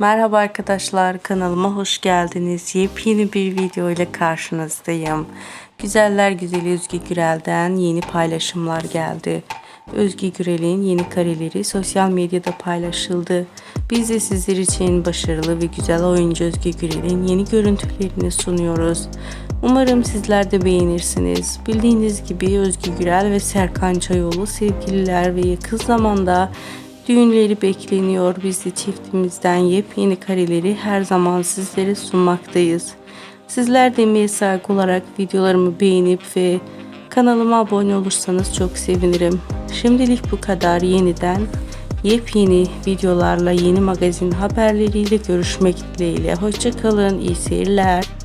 Merhaba arkadaşlar kanalıma hoş geldiniz. Yepyeni bir video ile karşınızdayım. Güzeller güzeli Özge Gürel'den yeni paylaşımlar geldi. Özge Gürel'in yeni kareleri sosyal medyada paylaşıldı. Biz de sizler için başarılı ve güzel oyuncu Özge Gürel'in yeni görüntülerini sunuyoruz. Umarım sizler de beğenirsiniz. Bildiğiniz gibi Özge Gürel ve Serkan Çayoğlu sevgililer ve yakın zamanda Düğünleri bekleniyor. Biz de çiftimizden yepyeni kareleri her zaman sizlere sunmaktayız. Sizler de saygı olarak videolarımı beğenip ve kanalıma abone olursanız çok sevinirim. Şimdilik bu kadar. Yeniden yepyeni videolarla, yeni magazin haberleriyle görüşmek dileğiyle. Hoşçakalın, iyi seyirler.